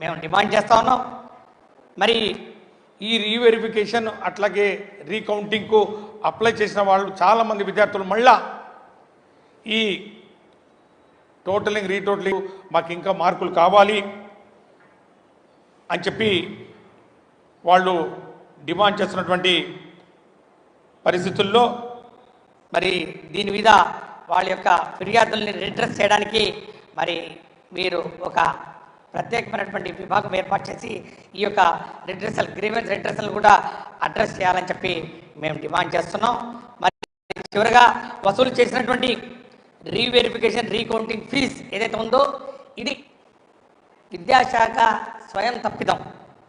మేము డిమాండ్ చేస్తూ ఉన్నాం. మరి ఈ రీవెరిఫికేషన్ అట్లాగే రీకౌంటింగ్కు అప్లై చేసిన వాళ్ళు చాలామంది విద్యార్థులు మళ్ళా ఈ టోటలింగ్ రీటోటలింగ్ మాకు ఇంకా మార్కులు కావాలి అని చెప్పి వాళ్ళు డిమాండ్ చేస్తున్నటువంటి పరిస్థితుల్లో మరి దీని మీద వాళ్ళ యొక్క ఫిర్యాదుల్ని రిడ్రెస్ చేయడానికి మరి మీరు ఒక ప్రత్యేకమైనటువంటి విభాగం ఏర్పాటు చేసి ఈ యొక్క రిడ్రెసల్ గ్రీవెన్స్ రిడ్రెసల్ కూడా అడ్రస్ చేయాలని చెప్పి మేము డిమాండ్ చేస్తున్నాం. మరి చివరగా వసూలు చేసినటువంటి రీవెరిఫికేషన్ రీకౌంటింగ్ ఫీజ్ ఏదైతే ఉందో ఇది విద్యాశాఖ స్వయం తప్పిదం.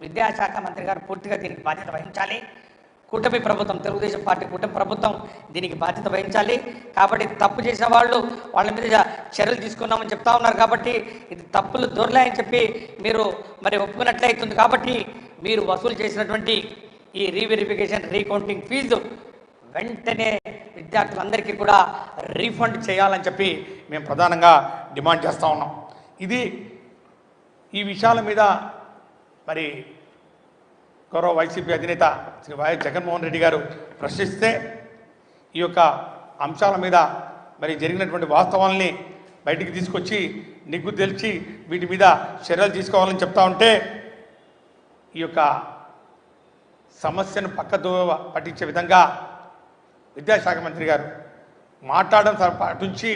విద్యాశాఖ మంత్రి గారు పూర్తిగా దీనికి బాధ్యత వహించాలి. కూటమి ప్రభుత్వం తెలుగుదేశం పార్టీ కూటమి ప్రభుత్వం దీనికి బాధ్యత వహించాలి. కాబట్టి తప్పు చేసిన వాళ్ళు వాళ్ళ మీద చర్యలు తీసుకున్నామని చెప్తా ఉన్నారు కాబట్టి ఇది తప్పులు దొరలేని చెప్పి మీరు మరి ఒప్పుకున్నట్లయితుంది కాబట్టి మీరు వసూలు చేసినటువంటి ఈ రీవెరిఫికేషన్ రీకౌంటింగ్ ఫీజు వెంటనే విద్యార్థులందరికీ కూడా రీఫండ్ చేయాలని చెప్పి మేము ప్రధానంగా డిమాండ్ చేస్తూ ఉన్నాం. ఇది ఈ విషయాల మీద మరి గౌరవ వైసీపీ అధినేత శ్రీ వైఎస్ జగన్మోహన్ రెడ్డి గారు ప్రశ్నిస్తే ఈ యొక్క అంశాల మీద మరి జరిగినటువంటి వాస్తవాల్ని బయటికి తీసుకొచ్చి నిగ్గు తెలిసి వీటి మీద చర్యలు తీసుకోవాలని చెప్తా ఉంటే ఈ యొక్క సమస్యను పక్కదో పట్టించే విధంగా విద్యాశాఖ మంత్రి గారు మాట్లాడడం అటుంచి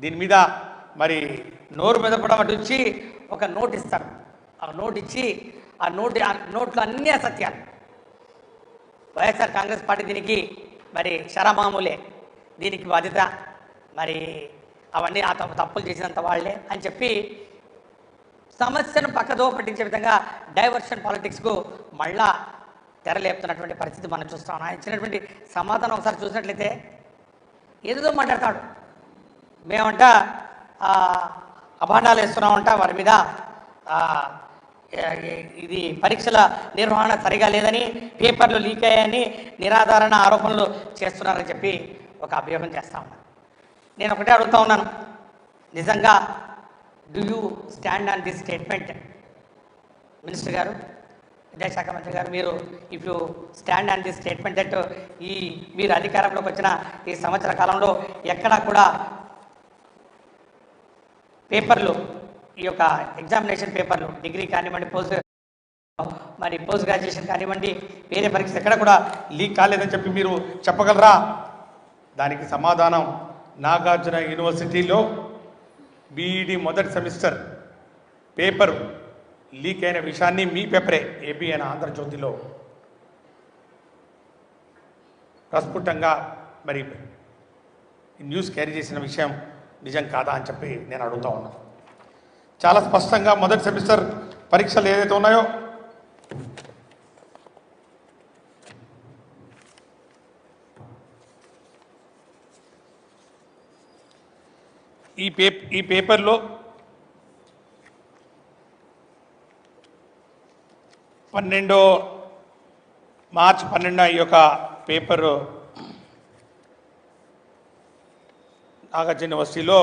దీని మీద మరి నోరు మెదపడం కూడా వచ్చి ఒక నోట్ ఇస్తారు ఆ నోట్ ఇచ్చి ఆ నోట్ నోట్లు అన్నీ అన్ని అసత్యాలు. వైఎస్ఆర్ కాంగ్రెస్ పార్టీ దీనికి మరి శరమామూలే దీనికి బాధ్యత మరి అవన్నీ ఆ తప్పులు చేసినంత వాళ్ళే అని చెప్పి సమస్యను పక్కదో పట్టించే విధంగా డైవర్షన్ పాలిటిక్స్కు మళ్ళా తెరలేపుతున్నటువంటి పరిస్థితి మనం చూస్తాం ఆయన ఇచ్చినటువంటి సమాధానం ఒకసారి చూసినట్లయితే ఏదో మాట్లాడతాడు. మేమంట అభాండాలు వేస్తున్నామంట వారి మీద ఇది పరీక్షల నిర్వహణ సరిగా లేదని పేపర్లు లీక్ అయ్యాయని నిరాధారణ ఆరోపణలు చేస్తున్నారని చెప్పి ఒక అభియోగం చేస్తా ఉన్నాను నేను ఒకటే అడుగుతా ఉన్నాను. నిజంగా do you stand on this statement minister గారు విద్యాశాఖ మంత్రి గారు మీరు if you stand on this statement that ఈ మీరు అధికారంలోకి వచ్చిన ఈ సంవత్సర కాలంలో ఎక్కడా కూడా పేపర్లు ఈ యొక్క ఎగ్జామినేషన్ పేపర్లు డిగ్రీ కానివ్వండి పోస్ట్ మరి పోస్ట్ గ్రాడ్యుయేషన్ కానివ్వండి వేరే పరీక్ష ఎక్కడ కూడా లీక్ కాలేదని చెప్పి మీరు చెప్పగలరా? దానికి సమాధానం నాగార్జున యూనివర్సిటీలో బీఈడి మొదటి సెమిస్టర్ పేపర్ లీక్ అయిన విషయాన్ని మీ పేపరే ఏపీ అయిన ఆంధ్రజ్యోతిలో. ప్రస్ఫుటంగా మరి న్యూస్ క్యారీ చేసిన విషయం నిజం కాదా అని చెప్పి నేను అడుగుతా ఉన్నాను చాలా స్పష్టంగా మొదటి సెమిస్టర్ పరీక్షలు ఏదైతే ఉన్నాయో ఈ పే ఈ పేపర్లో పన్నెండో మార్చ్ పన్నెండున ఈ యొక్క పేపరు నాగార్జున యూనివర్సిటీలో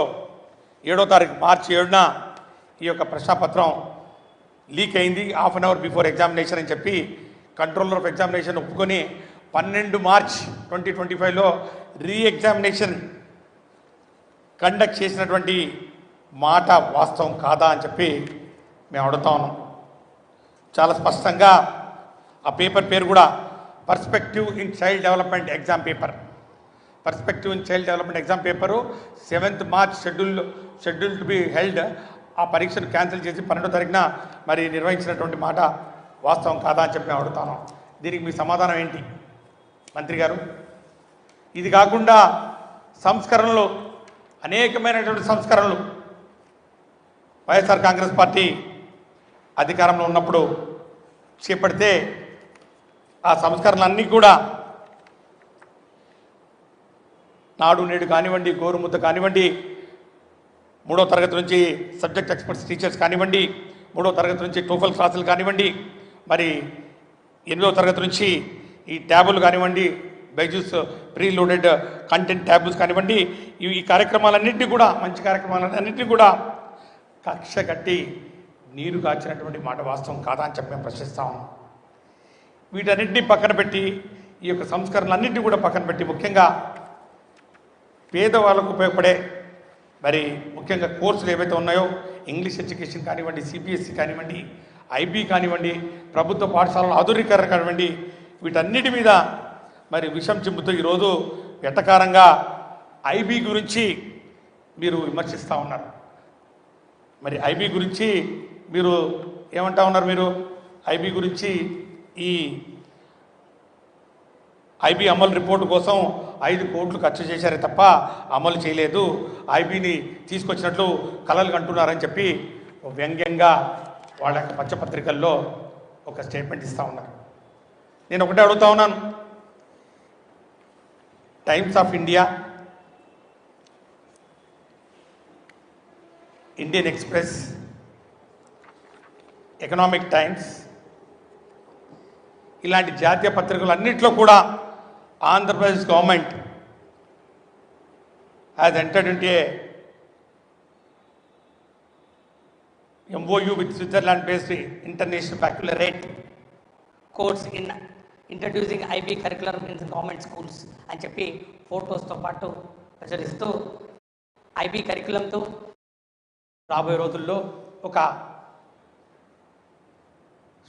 ఏడో తారీఖు మార్చి ఏడున ఈ యొక్క ప్రశ్నపత్రం లీక్ అయింది half an hour before examination అని చెప్పి కంట్రోలర్ ఆఫ్ ఎగ్జామినేషన్ ఒప్పుకొని పన్నెండు మార్చ్ ట్వంటీ ట్వంటీ ఫైవ్లో రీ ఎగ్జామినేషన్ కండక్ట్ చేసినటువంటి మాట వాస్తవం కాదా అని చెప్పి మేము అడుగుతా ఉన్నాం. చాలా స్పష్టంగా ఆ పేపర్ పేరు కూడా perspective in child development exam paper perspective in child development exam paper seventh March schedule schedule to be held ఆ పరీక్షను క్యాన్సిల్ చేసి పన్నెండో తారీఖున మరి నిర్వహించినటువంటి మాట వాస్తవం కాదా అని చెప్పి అడుగుతాను. దీనికి మీ సమాధానం ఏంటి? మంత్రి గారు ఇది కాకుండా సంస్కరణలు అనేకమైనటువంటి సంస్కరణలు వైఎస్ఆర్ కాంగ్రెస్ పార్టీ అధికారంలో ఉన్నప్పుడు చేపడితే ఆ సంస్కరణలన్నీ కూడా నాడు నేడు కానివ్వండి గోరుముద్ద కానివ్వండి మూడో తరగతి నుంచి సబ్జెక్ట్ ఎక్స్పర్ట్స్ టీచర్స్ కానివ్వండి మూడో తరగతి నుంచి టోఫల్ క్లాసులు కానివ్వండి మరి ఎనిమిదో తరగతి నుంచి ఈ ట్యాబులు కానివ్వండి బైజూస్ ప్రీ లోడెడ్ కంటెంట్ ట్యాబుల్స్ కానివ్వండి ఈ ఈ కార్యక్రమాలన్నింటినీ కూడా మంచి కార్యక్రమాలన్నింటినీ కూడా కక్ష కట్టి నీరు కాచినటువంటి మాట వాస్తవం కాదా అని చెప్పి మేము ప్రశ్నిస్తాం వీటన్నింటినీ పక్కన పెట్టి ఈ యొక్క సంస్కరణలన్నింటినీ కూడా పక్కన పెట్టి ముఖ్యంగా పేదవాళ్ళకు ఉపయోగపడే మరి ముఖ్యంగా కోర్సులు ఏవైతే ఉన్నాయో ఇంగ్లీష్ ఎడ్యుకేషన్ కానివ్వండి సిబిఎస్సి కానివ్వండి ఐబీ కానివ్వండి ప్రభుత్వ పాఠశాలల ఆధునీకరణ కానివ్వండి వీటన్నిటి మీద మరి విషం చిమ్ముతూ ఈరోజు వెటకారంగా ఐబీ గురించి మీరు విమర్శిస్తూ ఉన్నారు. మరి ఐబీ గురించి మీరు ఏమంటా ఉన్నారు మీరు? ఐబీ గురించి ఈ ఐబీ అమలు రిపోర్టు కోసం ఐదు కోట్లు ఖర్చు చేశారే తప్ప అమలు చేయలేదు. ఐబీని తీసుకొచ్చినట్లు కలలు కంటున్నారని చెప్పి వ్యంగ్యంగా వాళ్ళ యొక్క పచ్చపత్రికల్లో ఒక స్టేట్మెంట్ ఇస్తూ ఉన్నారు. నేను ఒకటే అడుగుతా ఉన్నాను. Times of India Indian Express Economic Times ఇలాంటి జాతీయ పత్రికలు అన్నింటిలో కూడా Andhra Pradesh government has entered into a MOU with Switzerland based international baccalaureate course in introducing IB curricular in government schools అని చెప్పి ఫోటోస్తో పాటు ప్రచురిస్తూ ఐబీ కరికులంతో రాబోయే రోజుల్లో ఒక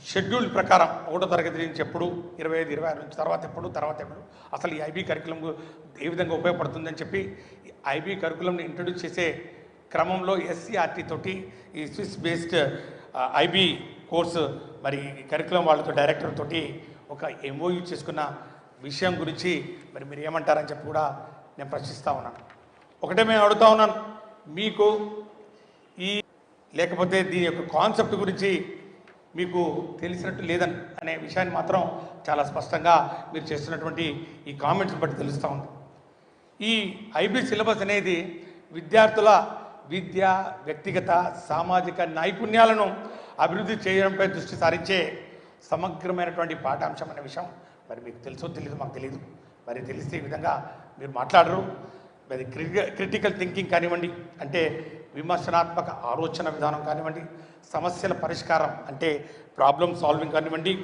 షెడ్యూల్ ప్రకారం ఒకటో తరగతి నుంచి ఎప్పుడు ఇరవై ఐదు ఇరవై ఆరు నుంచి తర్వాత ఎప్పుడు తర్వాత ఎప్పుడు. అసలు ఈ ఐబీ కరికులం ఏ విధంగా ఉపయోగపడుతుందని చెప్పి ఐబీ కరికులంని ఇంట్రడ్యూస్ చేసే క్రమంలో ఎస్సీఆర్టీ తోటి ఈ స్విస్ బేస్డ్ ఐబీ కోర్సు మరి ఈ కరికులం వాళ్ళతో డైరెక్టర్ తోటి ఒక ఎంఓయూ చేసుకున్న విషయం గురించి మరి మీరు ఏమంటారని చెప్పి కూడా నేను ప్రశ్నిస్తూ ఉన్నాను ఒకటే మేము అడుగుతా ఉన్నాను. మీకు ఈ లేకపోతే దీని యొక్క కాన్సెప్ట్ గురించి మీకు తెలిసినట్టు లేదని అనే విషయాన్ని మాత్రం చాలా స్పష్టంగా మీరు చేస్తున్నటువంటి ఈ కామెంట్స్ బట్టి తెలుస్తూ ఉంది. ఈ ఐబీ సిలబస్ అనేది విద్యార్థుల విద్య వ్యక్తిగత సామాజిక నైపుణ్యాలను అభివృద్ధి చేయడంపై దృష్టి సారించే సమగ్రమైనటువంటి పాఠాంశం అనే విషయం మరి మీకు తెలుసో తెలియదు మాకు తెలియదు మరి తెలిస్తే ఈ విధంగా మీరు మాట్లాడరు. మరి క్రి- క్రిటికల్ థింకింగ్ కానివ్వండి అంటే విమర్శనాత్మక ఆలోచన విధానం కానివ్వండి సమస్యల పరిష్కారం అంటే ప్రాబ్లం సాల్వింగ్ కానివ్వండి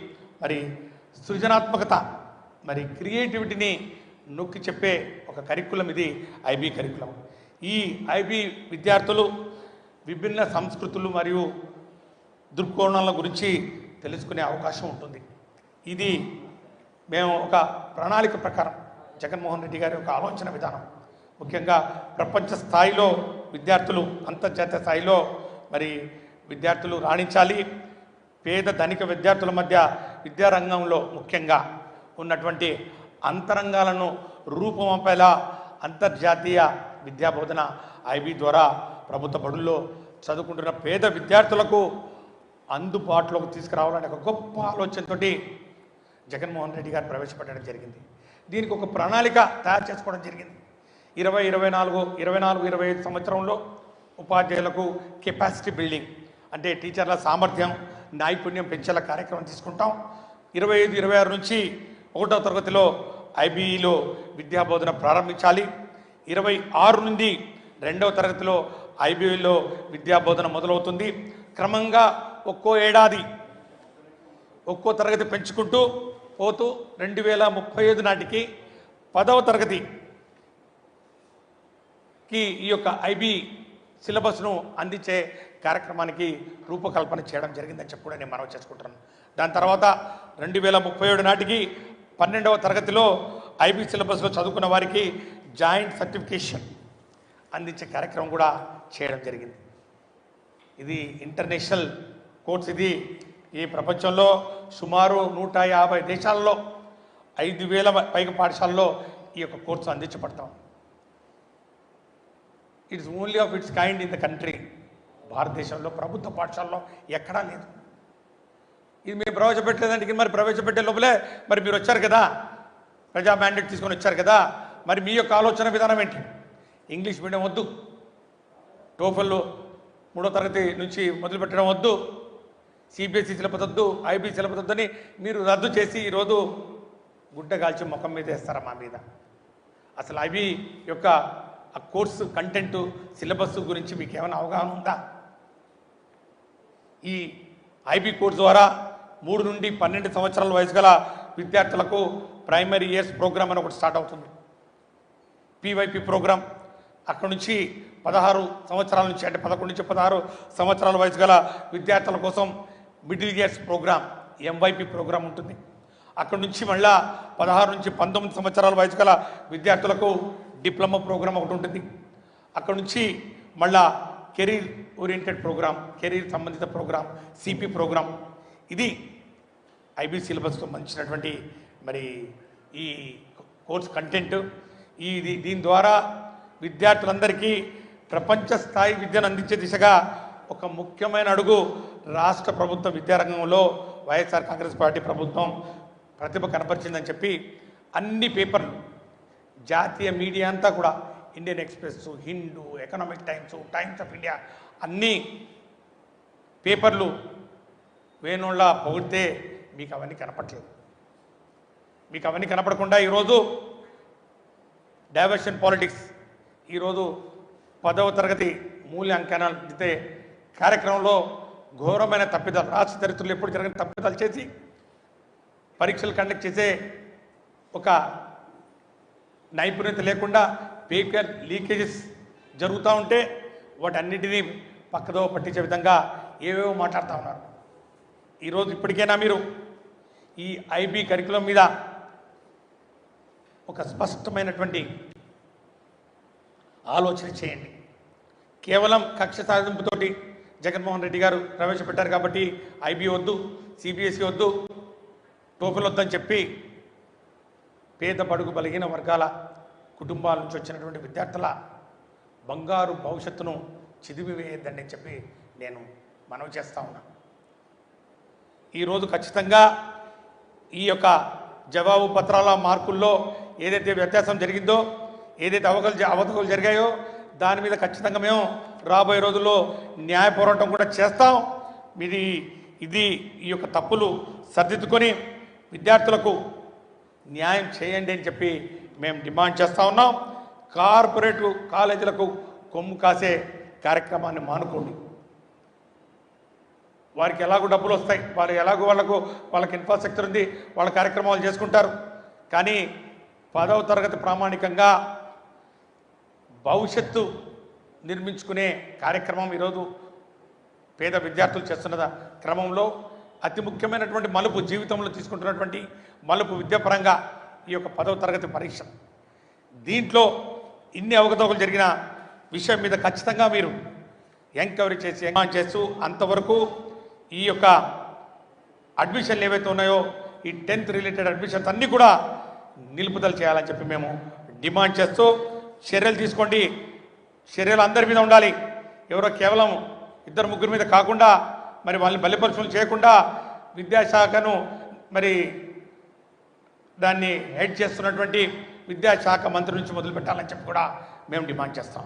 మరి సృజనాత్మకత మరి క్రియేటివిటీని నొక్కి చెప్పే ఒక కరికులం ఇది ఐబీ కరికులం ఈ ఐబీ విద్యార్థులు విభిన్న సంస్కృతులు మరియు దృక్కోణాల గురించి తెలుసుకునే అవకాశం ఉంటుంది. ఇది మేము ఒక ప్రణాళిక ప్రకారం జగన్మోహన్ రెడ్డి గారి ఒక ఆలోచన విధానం. ముఖ్యంగా ప్రపంచ స్థాయిలో విద్యార్థులు అంతర్జాతీయ స్థాయిలో మరి విద్యార్థులు రాణించాలి. పేద ధనిక విద్యార్థుల మధ్య విద్యారంగంలో ముఖ్యంగా ఉన్నటువంటి అంతరంగాలను రూపమపేలా అంతర్జాతీయ విద్యాబోధన ఐబీ ద్వారా ప్రభుత్వ బడుల్లో చదువుకుంటున్న పేద విద్యార్థులకు అందుబాటులోకి తీసుకురావాలనే ఒక గొప్ప ఆలోచనతోటి జగన్మోహన్ రెడ్డి గారు ప్రవేశపెట్టడం జరిగింది. దీనికి ఒక ప్రణాళిక తయారు చేసుకోవడం జరిగింది. ఇరవై ఇరవై నాలుగు ఇరవై నాలుగు ఇరవై ఐదు సంవత్సరంలో ఉపాధ్యాయులకు కెపాసిటీ బిల్డింగ్ అంటే టీచర్ల సామర్థ్యం నైపుణ్యం పెంచేలా కార్యక్రమం తీసుకుంటాం. ఇరవై ఐదు ఇరవై ఆరు నుంచి ఒకటో తరగతిలో ఐబీఈలో విద్యాబోధన ప్రారంభించాలి. ఇరవై ఆరు నుండి రెండవ తరగతిలో ఐబీఈలో విద్యాబోధన మొదలవుతుంది. క్రమంగా ఒక్కో ఏడాది ఒక్కో తరగతి పెంచుకుంటూ పోతూ రెండు వేల ముప్పై ఐదు నాటికి పదవ తరగతి కి ఈ యొక్క ఐబీ సిలబస్ను అందించే కార్యక్రమానికి రూపకల్పన చేయడం జరిగిందని చెప్పి కూడా నేను మనవి చేసుకుంటున్నాను. దాని తర్వాత రెండు వేల ముప్పై ఏడు నాటికి పన్నెండవ తరగతిలో ఐబీ సిలబస్లో చదువుకున్న వారికి జాయింట్ సర్టిఫికేషన్ అందించే కార్యక్రమం కూడా చేయడం జరిగింది. ఇది ఇంటర్నేషనల్ కోర్స్ ఇది. ఈ ప్రపంచంలో సుమారు నూట యాభై దేశాల్లో ఐదు వేల పైగా పాఠశాలలో ఈ యొక్క course అందించబడతాం. It's only of its kind in the country భారతదేశంలో ప్రభుత్వ పాఠశాలలో ఎక్కడా లేదు. ఇది మేము ప్రవేశపెట్టలేదంటే మరి ప్రవేశపెట్టే లోపలే మరి మీరు వచ్చారు కదా? ప్రజా మ్యాండేట్ తీసుకొని వచ్చారు కదా? మరి మీ యొక్క ఆలోచన విధానం ఏంటి? ఇంగ్లీష్ మీడియం వద్దు. టోఫెల్ మూడో తరగతి నుంచి మొదలుపెట్టడం వద్దు. సిబిఎస్ఈ సిలబస్ వద్దు ఐబీ సిలబస్ వద్దని మీరు రద్దు చేసి ఈరోజు గుడ్డ కాల్చి ముఖం మీద వేస్తారా మా మీద? అసలు ఐబీ యొక్క ఆ కోర్సు కంటెంట్ సిలబస్ గురించి మీకు ఏమైనా అవగాహన ఉందా? ఈ ఐబీ కోర్స్ ద్వారా మూడు నుండి పన్నెండు సంవత్సరాల వయసు గల విద్యార్థులకు ప్రైమరీ ఇయర్స్ ప్రోగ్రామ్ అని ఒకటి స్టార్ట్ అవుతుంది. PYP programme. అక్కడ నుంచి పదహారు సంవత్సరాల నుంచి అంటే పదకొండు నుంచి పదహారు సంవత్సరాల వయసు గల విద్యార్థుల కోసం middle years programme MYP programme ఉంటుంది. అక్కడ నుంచి మళ్ళా పదహారు నుంచి పంతొమ్మిది సంవత్సరాల వయసు గల విద్యార్థులకు డిప్లొమా ప్రోగ్రామ్ ఒకటి ఉంటుంది. అక్కడ నుంచి మళ్ళా కెరీర్ ఓరియంటెడ్ ప్రోగ్రామ్ కెరీర్ సంబంధిత ప్రోగ్రామ్ సిపి ప్రోగ్రామ్. ఇది ఐబీ సిలబస్తో మంచినటువంటి మరి ఈ కోర్స్ కంటెంట్. ఈ ఇది- దీని ద్వారా విద్యార్థులందరికీ ప్రపంచ స్థాయి విద్యను అందించే దిశగా ఒక ముఖ్యమైన అడుగు రాష్ట్ర ప్రభుత్వ విద్యారంగంలో వైఎస్ఆర్ కాంగ్రెస్ పార్టీ ప్రభుత్వం ప్రతిభ కనపరిచిందని చెప్పి అన్ని పేపర్లు జాతీయ మీడియా అంతా కూడా Indian Express Hindu Economic Times Times of India అన్ని పేపర్లు వేణుళ్ళ పొగిడితే మీకు అవన్నీ కనపట్లేదు మీకు అవన్నీ కనపడకుండా ఈరోజు డైవర్షన్ పాలిటిక్స్ ఈరోజు పదవ తరగతి మూల్యాంకనాలు దిద్దే కార్యక్రమంలో ఘోరమైన తప్పిదాలు రాష్ట్ర చరిత్రలో ఎప్పుడు జరిగిన తప్పిదాలు చేసి పరీక్షలు కండక్ట్ చేసే ఒక నైపుణ్యత లేకుండా పేపర్ లీకేజెస్ జరుగుతూ ఉంటే వాటన్నిటినీ పక్కదో పట్టించే విధంగా ఏవేవో మాట్లాడుతూ ఉన్నారు. ఈరోజు ఇప్పటికైనా మీరు ఈ ఐబీ కరికులం మీద ఒక స్పష్టమైనటువంటి ఆలోచన చేయండి. కేవలం కక్ష సాధింపుతోటి జగన్మోహన్ రెడ్డి గారు ప్రవేశపెట్టారు కాబట్టి ఐబీ వద్దు సిబిఎస్ఈ వద్దు టోఫిల్ వద్దని చెప్పి పేద బడుగు బలిగిన వర్గాల కుటుంబాల నుంచి వచ్చినటువంటి విద్యార్థుల బంగారు భవిష్యత్తును చిదిమివేయద్దని చెప్పి నేను మనవి చేస్తా ఉన్నా. ఈరోజు ఖచ్చితంగా ఈ యొక్క జవాబు పత్రాల మార్కుల్లో ఏదైతే వ్యత్యాసం జరిగిందో ఏదైతే అవకలు అవతకలు జరిగాయో దాని మీద ఖచ్చితంగా మేము రాబోయే రోజుల్లో న్యాయ పోరాటం కూడా చేస్తాం. ఇది ఇది ఈ యొక్క తప్పులు సర్దిద్దుకొని విద్యార్థులకు న్యాయం చేయండి అని చెప్పి మేము డిమాండ్ చేస్తూ ఉన్నాం. కార్పొరేట్ కాలేజీలకు కొమ్ము కాసే కార్యక్రమాన్ని మానుకోండి. వారికి ఎలాగో డబ్బులు వస్తాయి. వాళ్ళు ఎలాగో వాళ్ళకు వాళ్ళకి ఇన్ఫ్రాస్ట్రక్చర్ ఉంది వాళ్ళ కార్యక్రమాలు చేసుకుంటారు. కానీ పదవ తరగతి ప్రామాణికంగా భవిష్యత్తు నిర్మించుకునే కార్యక్రమం ఈరోజు పేద విద్యార్థులు చేస్తున్న క్రమంలో అతి ముఖ్యమైనటువంటి మలుపు జీవితంలో తీసుకుంటున్నటువంటి మలుపు విద్యాపరంగా ఈ యొక్క పదవ తరగతి పరీక్ష. దీంట్లో ఇన్ని అవకతవకలు జరిగిన విషయం మీద ఖచ్చితంగా మీరు ఎంక్వైరీ చేసి ఎంక్వైరీ చేస్తూ అంతవరకు ఈ యొక్క అడ్మిషన్లు ఏవైతే ఉన్నాయో ఈ టెన్త్ రిలేటెడ్ అడ్మిషన్స్ అన్నీ కూడా నిలుపుదల చేయాలని చెప్పి మేము డిమాండ్ చేస్తూ చర్యలు తీసుకోండి. చర్యలు అందరి మీద ఉండాలి. ఎవరో కేవలం ఇద్దరు ముగ్గురు మీద కాకుండా మరి వాళ్ళని బలిపరుషులు చేయకుండా విద్యాశాఖను మరి దాన్ని హెడ్ చేస్తున్నటువంటి విద్యాశాఖ మంత్రి నుంచి మొదలు పెట్టాలని చెప్పి కూడా మేము డిమాండ్ చేస్తాం.